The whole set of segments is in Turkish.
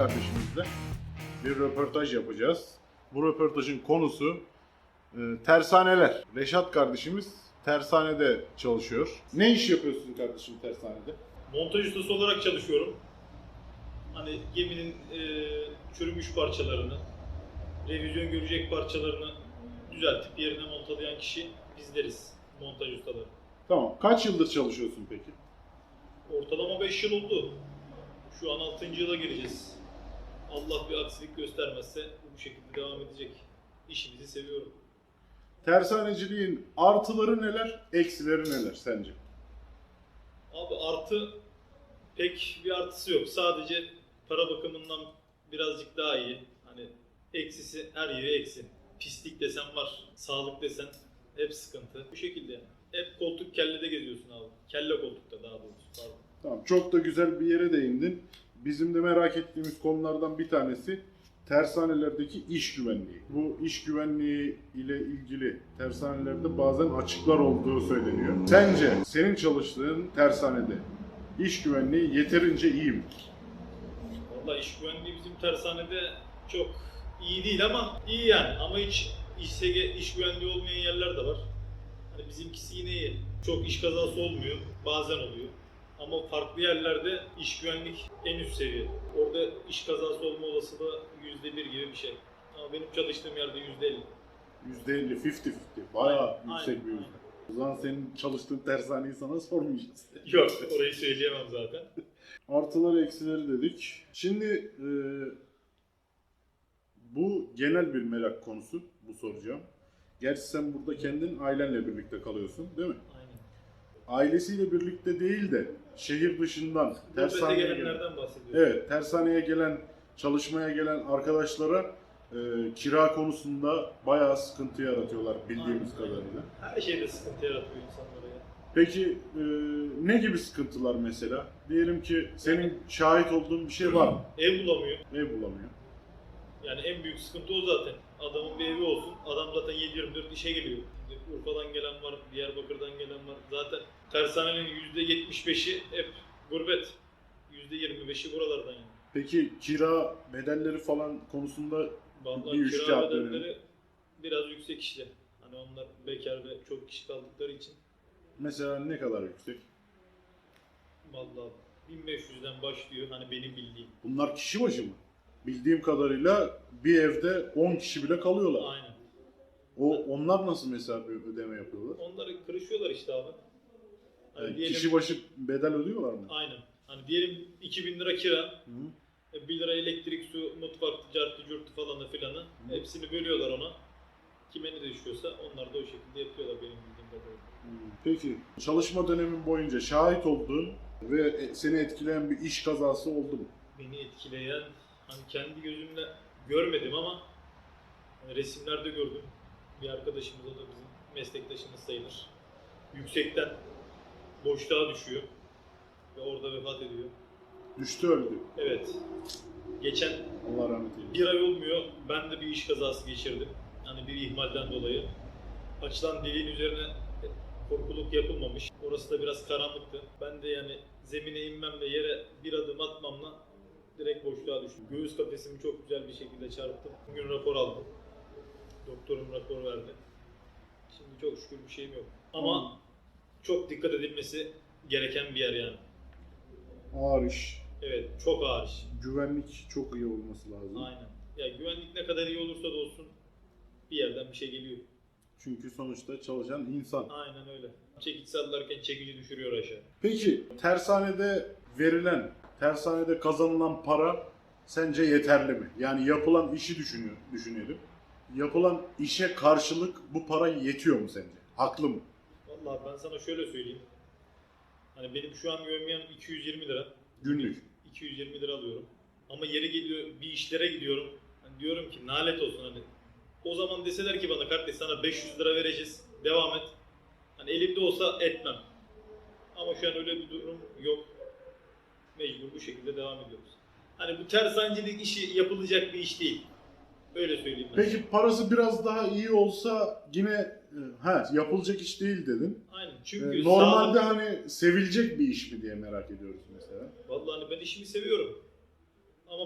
kardeşimizle bir röportaj yapacağız. Bu röportajın konusu e, tersaneler. Reşat kardeşimiz tersanede çalışıyor. Ne iş yapıyorsun kardeşim tersanede? Montaj ustası olarak çalışıyorum. Hani geminin e, çürümüş parçalarını, revizyon görecek parçalarını düzeltip yerine montalayan kişi bizleriz. Montaj ustaları. Tamam. Kaç yıldır çalışıyorsun peki? Ortalama 5 yıl oldu. Şu an 6. yıla gireceğiz. Allah bir aksilik göstermezse bu şekilde devam edecek. İşimizi seviyorum. Tersaneciliğin artıları neler, eksileri neler sence? Abi artı pek bir artısı yok. Sadece para bakımından birazcık daha iyi. Hani eksisi her yeri eksi. Pislik desen var, sağlık desen hep sıkıntı. Bu şekilde yani. Hep koltuk kellede geziyorsun abi. Kelle koltukta daha doğrusu pardon. Tamam. Çok da güzel bir yere değindin. Bizim de merak ettiğimiz konulardan bir tanesi tersanelerdeki iş güvenliği. Bu iş güvenliği ile ilgili tersanelerde bazen açıklar olduğu söyleniyor. Sence senin çalıştığın tersanede iş güvenliği yeterince iyi mi? Valla iş güvenliği bizim tersanede çok iyi değil ama iyi yani. Ama hiç iş, iş güvenliği olmayan yerler de var. Hani bizimkisi yine iyi. Çok iş kazası olmuyor. Bazen oluyor. Ama farklı yerlerde iş güvenlik en üst seviye. Orada iş kazası olma olasılığı %1 gibi bir şey. Ama benim çalıştığım yerde %50. %50, 50-50. Bayağı Aynen, yüksek aynen, bir yüzde. O zaman senin çalıştığın tersaneyi sana sormayacağız. Yok orayı söyleyemem zaten. Artıları eksileri dedik. Şimdi e, bu genel bir merak konusu bu soracağım. Gerçi sen burada kendin ailenle birlikte kalıyorsun değil mi? Aynen. Ailesiyle birlikte değil de şehir dışından tersaneye gelen, evet, tersaneye gelen, çalışmaya gelen arkadaşlara e, kira konusunda bayağı sıkıntı yaratıyorlar bildiğimiz Aynen. kadarıyla. Her şeyde sıkıntı yaratıyor insanlara ya. Peki e, ne gibi sıkıntılar mesela? Diyelim ki senin şahit olduğun bir şey var mı? Ev bulamıyor. Ev bulamıyor. Yani en büyük sıkıntı o zaten. Adamın bir evi olsun. Adam zaten 7-24 işe geliyor. Urfa'dan gelen var, Diyarbakır'dan gelen var. Zaten tersanenin %75'i hep gurbet. %25'i buralardan yani. Peki kira bedelleri falan konusunda Vallahi Bir üç kira kağıt bedelleri biraz yüksek işte. Hani onlar bekar ve çok kişi kaldıkları için. mesela ne kadar yüksek? Vallahi 1500'den başlıyor hani benim bildiğim. Bunlar kişi başı mı? Bildiğim kadarıyla bir evde 10 kişi bile kalıyorlar. Aynen. O onlar nasıl mesela bir ödeme yapıyorlar? Onları kırışıyorlar işte abi. Hani diyelim, kişi başı bedel ödüyorlar mı? Aynen. Hani diyelim 2000 lira kira, Hı. E, 1 lira elektrik, su, mutfak, cartı, curtu falanı filanı. Hepsini bölüyorlar ona. Kime ne düşüyorsa onlar da o şekilde yapıyorlar benim bildiğim kadarıyla. Hı. Peki çalışma dönemin boyunca şahit olduğun ve e- seni etkileyen bir iş kazası oldu mu? Beni etkileyen, hani kendi gözümle görmedim ama hani resimlerde gördüm. Bir arkadaşımız o da bizim meslektaşımız sayılır. Yüksekten boşluğa düşüyor ve orada vefat ediyor. Düştü öldü. Evet. Geçen Allah rahmet eylesin. Bir ay olmuyor. Ben de bir iş kazası geçirdim. Hani bir ihmalden dolayı. Açılan deliğin üzerine korkuluk yapılmamış. Orası da biraz karanlıktı. Ben de yani zemine inmemle yere bir adım atmamla direkt boşluğa düştüm. Göğüs kafesimi çok güzel bir şekilde çarptım. Bugün rapor aldım. Doktorum rapor verdi. Şimdi çok şükür bir şeyim yok. Ama çok dikkat edilmesi gereken bir yer yani. Ağır iş. Evet, çok ağır iş. Güvenlik çok iyi olması lazım. Aynen. Ya güvenlik ne kadar iyi olursa da olsun bir yerden bir şey geliyor. Çünkü sonuçta çalışan insan. Aynen öyle. Çekiç sallarken çekici düşürüyor aşağı. Peki tersanede verilen, tersanede kazanılan para sence yeterli mi? Yani yapılan işi düşünüyor, düşünelim. Yapılan işe karşılık bu para yetiyor mu sence? Haklı mı? Vallahi ben sana şöyle söyleyeyim. Hani benim şu an gömleğim 220 lira. Günlük. 220 lira alıyorum. Ama yeri geliyor bir işlere gidiyorum. Hani diyorum ki nalet olsun hani. O zaman deseler ki bana kardeş sana 500 lira vereceğiz. Devam et. Hani elimde olsa etmem. Ama şu an öyle bir durum yok. Mecbur bu şekilde devam ediyoruz. Hani bu tersancilik işi yapılacak bir iş değil. Öyle söyleyeyim ben. Peki parası biraz daha iyi olsa yine ha yapılacak iş değil dedin. Aynen. E, Çünkü Normalde sağlık- hani sevilecek bir iş mi diye merak ediyoruz mesela. Vallahi hani ben işimi seviyorum. Ama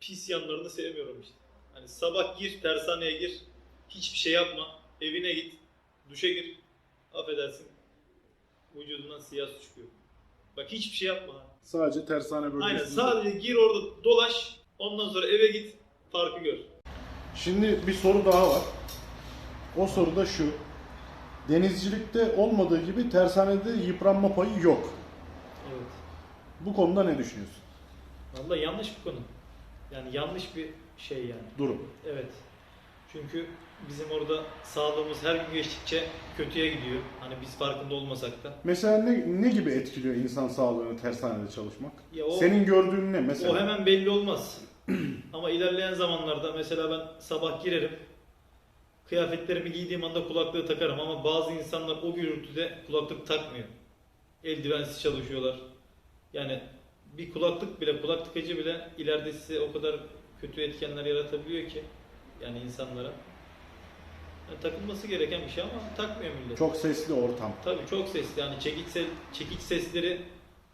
pis yanlarını sevmiyorum işte. Hani sabah gir, tersaneye gir, hiçbir şey yapma, evine git, duşa gir, affedersin, vücudundan siyah su çıkıyor. Bak hiçbir şey yapma. Sadece tersane bölgesinde. Aynen sadece gir orada dolaş, ondan sonra eve git, farkı gör. Şimdi bir soru daha var. O soru da şu. Denizcilikte olmadığı gibi tersanede yıpranma payı yok. Evet. Bu konuda ne düşünüyorsun? Vallahi yanlış bir konu. Yani yanlış bir şey yani. Durum. Evet. Çünkü bizim orada sağlığımız her gün geçtikçe kötüye gidiyor. Hani biz farkında olmasak da. Mesela ne, ne gibi etkiliyor insan sağlığını tersanede çalışmak? Ya o, Senin gördüğün ne mesela? o hemen belli olmaz. Ama ilerleyen zamanlarda mesela ben sabah girerim. Kıyafetlerimi giydiğim anda kulaklığı takarım ama bazı insanlar o gürültüde kulaklık takmıyor. Eldivensiz çalışıyorlar. Yani bir kulaklık bile, kulak tıkacı bile ileride size o kadar kötü etkenler yaratabiliyor ki yani insanlara. Yani takılması gereken bir şey ama takmıyor millet. Çok sesli ortam. Tabii çok sesli yani çekiç, se- çekiç sesleri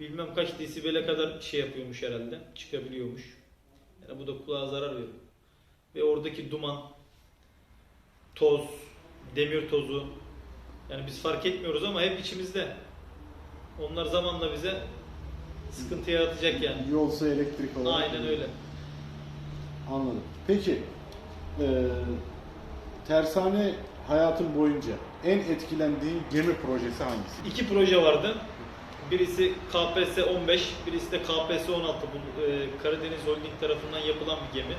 bilmem kaç desibele kadar şey yapıyormuş herhalde, çıkabiliyormuş. Yani bu da kulağa zarar veriyor. Ve oradaki duman, toz, demir tozu yani biz fark etmiyoruz ama hep içimizde. Onlar zamanla bize sıkıntı yaratacak yani. Yolsa elektrik olarak. Aynen öyle. Anladım. Peki, eee tersane hayatın boyunca en etkilendiğin gemi projesi hangisi? İki proje vardı. Birisi KPS 15, birisi de KPS 16. Bu e, Karadeniz Holding tarafından yapılan bir gemi.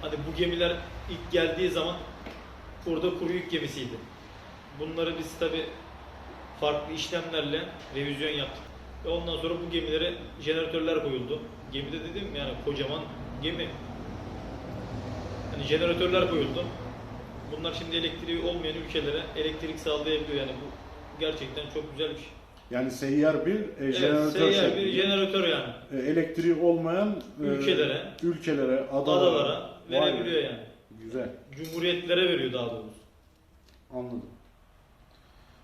Hani bu gemiler ilk geldiği zaman burada kuru yük gemisiydi. Bunları biz tabi farklı işlemlerle revizyon yaptık. Ve ondan sonra bu gemilere jeneratörler koyuldu. Gemide dedim yani kocaman gemi. Hani jeneratörler koyuldu. Bunlar şimdi elektriği olmayan ülkelere elektrik sağlayabiliyor yani bu gerçekten çok güzel bir şey. Yani seyyar bir e, Evet, jeneratör seyyar bir jeneratör yani. e, elektriği olmayan e, Ülkelere, ülkelere, adalara, Adalara verebiliyor yani. Güzel. Cumhuriyetlere veriyor daha doğrusu. Anladım.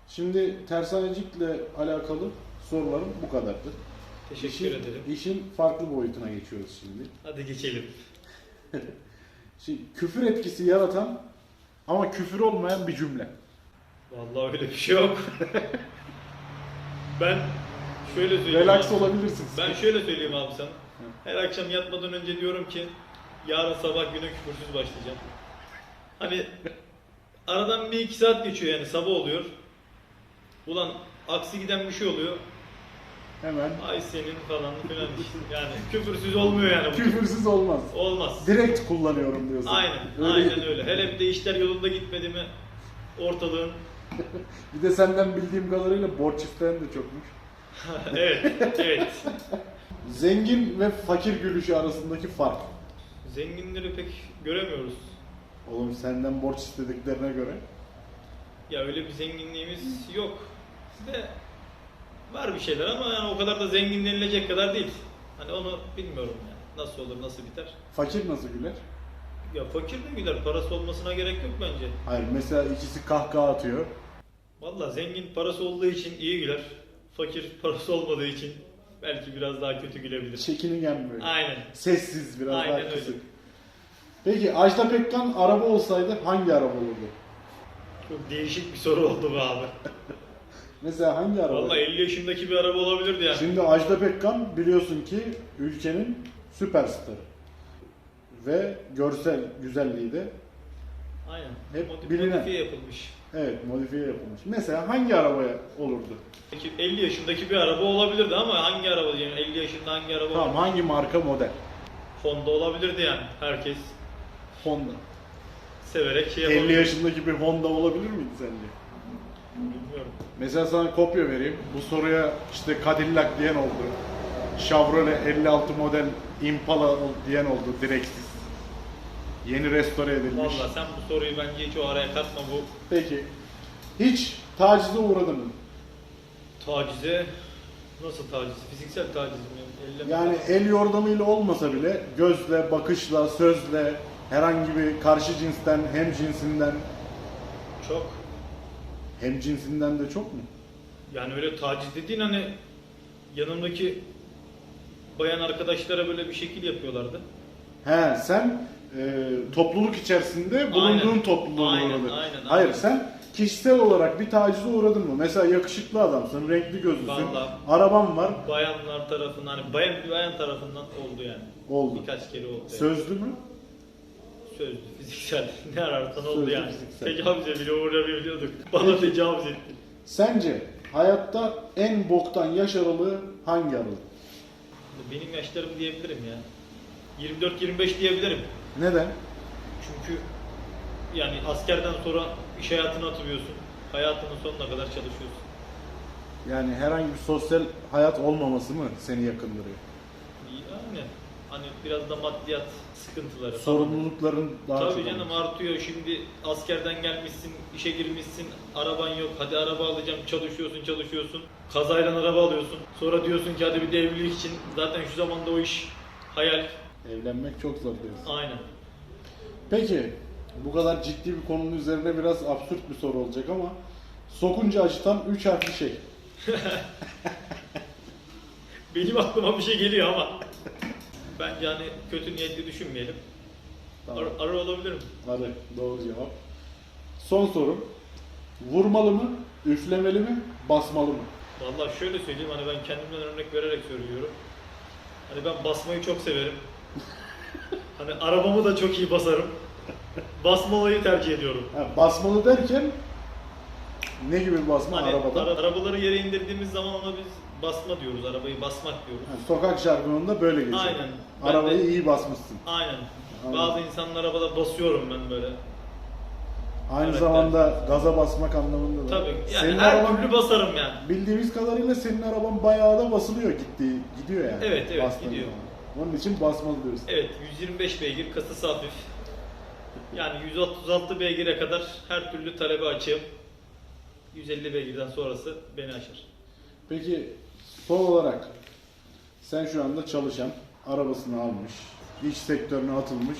Şimdi tersanecilikle alakalı sorularım bu kadardı. Teşekkür İşin- ederim. İşin farklı boyutuna geçiyoruz şimdi. Hadi geçelim. Şimdi küfür etkisi yaratan ama küfür olmayan bir cümle. Vallahi öyle bir şey yok. ben şöyle söyleyeyim. Relax abi. olabilirsin. Ben şöyle söyleyeyim abi sana. Her akşam yatmadan önce diyorum ki yarın sabah güne küfürsüz başlayacağım. Hani aradan bir iki saat geçiyor yani sabah oluyor. Ulan aksi giden bir şey oluyor. Hemen Ay senin falan filan işte. Yani küfürsüz olmuyor yani bu. küfürsüz olmaz. Olmaz. Direkt kullanıyorum diyorsun. Aynen, Öyle- aynen öyle. Hele bir de işler yolunda gitmedi mi ortalığın. Bir de senden bildiğim kadarıyla borç isteyen de çokmuş. evet, evet. Zengin ve fakir gülüşü arasındaki fark. Zenginleri pek göremiyoruz. Oğlum senden borç istediklerine göre. Ya öyle bir zenginliğimiz yok. Bizde var bir şeyler ama yani o kadar da zengin denilecek kadar değil. Hani onu bilmiyorum yani. Nasıl olur, nasıl biter. Fakir nasıl güler? Ya fakir de güler, parası olmasına gerek yok bence. Hayır mesela ikisi kahkaha atıyor. Vallahi zengin parası olduğu için iyi güler. Fakir parası olmadığı için belki biraz daha kötü gülebilir. Çekingen böyle. Aynen. Sessiz biraz Aynen daha öyle. kısık. Peki Ajda Pekkan araba olsaydı hangi araba olurdu? Çok değişik bir soru oldu be abi. Mesela hangi araba? Vallahi 50 yaşındaki bir araba olabilirdi yani. Şimdi Ajda Pekkan biliyorsun ki ülkenin süperstarı. Ve görsel güzelliği de Aynen. Hep Modi- bilinen. Modifiye yapılmış. evet modifiye yapılmış. Mesela hangi arabaya olurdu? Peki 50 yaşındaki bir araba olabilirdi ama hangi araba diyeyim? 50 yaşında hangi araba? Tamam hangi marka model? Honda olabilirdi yani. Herkes Honda. severek şey 50 yapabilir. yaşındaki bir Honda olabilir miydi sence? Bilmiyorum. Mesela sana kopya vereyim. Bu soruya işte Cadillac diyen oldu. Chevrolet 56 model Impala diyen oldu direksiz. Yeni restore edilmiş. Vallahi sen bu soruyu bence hiç o araya katma bu Peki. Hiç tacize uğradın mı? tacize nasıl taciz? Fiziksel taciz mi? Elle Yani el yordamıyla olmasa bile gözle, bakışla, sözle herhangi bir karşı cinsten, hem cinsinden, çok hem cinsinden de çok mu? yani öyle taciz dediğin hani yanımdaki bayan arkadaşlara böyle bir şekil yapıyorlardı. He sen e, topluluk içerisinde bulunduğun Aynen. topluluğun Aynen, uğradın. aynen, Hayır aynen. sen kişisel olarak bir tacize uğradın mı? Mesela yakışıklı adamsın, renkli gözlüsün, Vallahi. araban var. Bayanlar tarafından, hani bayan, bayan tarafından oldu yani. Oldu. Birkaç kere oldu. yani. Sözlü mü? Sözlü, fiziksel. Ne ararsan oldu Sözlü, yani. fiziksel. Tecavüze bile uğrayabiliyorduk. Bana tecavüz etti. Sence hayatta en boktan yaş aralığı hangi aralık? Benim yaşlarım diyebilirim ya. 24-25 diyebilirim. Neden? Çünkü yani askerden sonra iş hayatına atılıyorsun. Hayatının sonuna kadar çalışıyorsun. Yani herhangi bir sosyal hayat olmaması mı seni yakındırıyor? Yani hani biraz da maddiyat sıkıntıları. falan. Sorumlulukların daha Tabii çok canım artıyor. Şimdi askerden gelmişsin, işe girmişsin, araban yok. Hadi araba alacağım, çalışıyorsun, çalışıyorsun. Kazayla araba alıyorsun. Sonra diyorsun ki hadi bir de evlilik için. Zaten şu zamanda o iş hayal. Evlenmek çok zor diyorsun. Aynen. Peki bu kadar ciddi bir konunun üzerine biraz absürt bir soru olacak ama sokunca acıtan 3 harfli şey. Benim aklıma bir şey geliyor ama. Bence hani kötü niyetli düşünmeyelim. Tamam. Ar- arı olabilir mi? Hadi doğru cevap. Son sorum. Vurmalı mı, üflemeli mi, basmalı mı? Vallahi şöyle söyleyeyim hani ben kendimden örnek vererek söylüyorum. Hani ben basmayı çok severim. Hani arabamı da çok iyi basarım. Basmalıyı tercih ediyorum. Ha, basmalı derken ne gibi bir basma Hani arabada? ara- arabaları yere indirdiğimiz zaman ona biz basma diyoruz. Arabayı basmak diyoruz. Ha, sokak jargonunda böyle geçiyor. Aynen. Ben Arabayı de- iyi basmışsın. Aynen. Anladım. Bazı insanın arabada basıyorum ben böyle. Aynı Evet, zamanda gaza basmak anlamında da. Tabii. Yani senin her araban, türlü basarım yani. bildiğimiz kadarıyla senin araban bayağı da basılıyor gitti gidiyor yani. Evet, evet, Bastığın gidiyor. zaman. Onun için basmalı diyoruz. Evet 125 beygir kasası hafif. Yani 136 beygire kadar her türlü talebe açığım. 150 beygirden sonrası beni aşar. Peki son olarak sen şu anda çalışan, arabasını almış, iş sektörüne atılmış,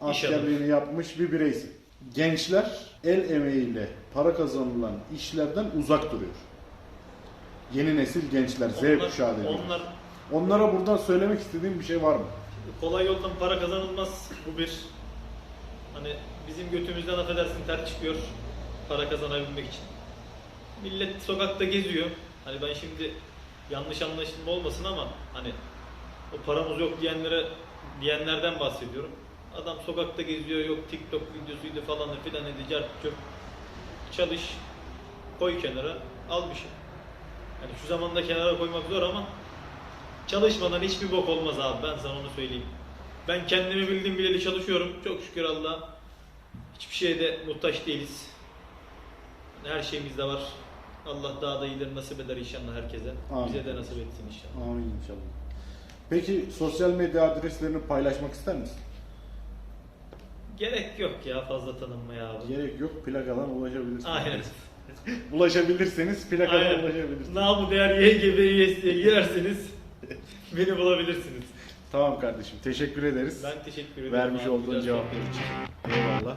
askerliğini yapmış bir bireysin. Gençler el emeğiyle para kazanılan işlerden uzak duruyor. Yeni nesil gençler, Z kuşağı dediğimiz. Onlar Onlara buradan söylemek istediğim bir şey var mı? kolay yoldan para kazanılmaz. Bu bir. Hani bizim götümüzden affedersin ter çıkıyor para kazanabilmek için. Millet sokakta geziyor. Hani ben şimdi yanlış anlaşılma olmasın ama hani o paramız yok diyenlere diyenlerden bahsediyorum. Adam sokakta geziyor yok TikTok videosuydu falan filan edi cart curt. Çalış, koy kenara, al bir şey. Yani şu zamanda kenara koymak zor ama Çalışmadan hiçbir bok olmaz abi ben sana onu söyleyeyim. Ben kendimi bildiğim bileli çalışıyorum. Çok şükür Allah'a. Hiçbir şeye de muhtaç değiliz. Her şeyimiz de var. Allah daha da iyileri nasip eder inşallah herkese. Amin. Bize de nasip etsin inşallah. Amin inşallah. Peki sosyal medya adreslerini paylaşmak ister misin? Gerek yok ya fazla tanınmaya abi. Gerek yok, plakadan ulaşabilirsiniz. Aynen. Ulaşabilirseniz plakadan Aynen. ulaşabilirsiniz. Namı değer YGB'ye girerseniz beni bulabilirsiniz. Tamam kardeşim, teşekkür ederiz. Ben teşekkür ederim. Vermiş abi, olduğun cevaplar için. Eyvallah.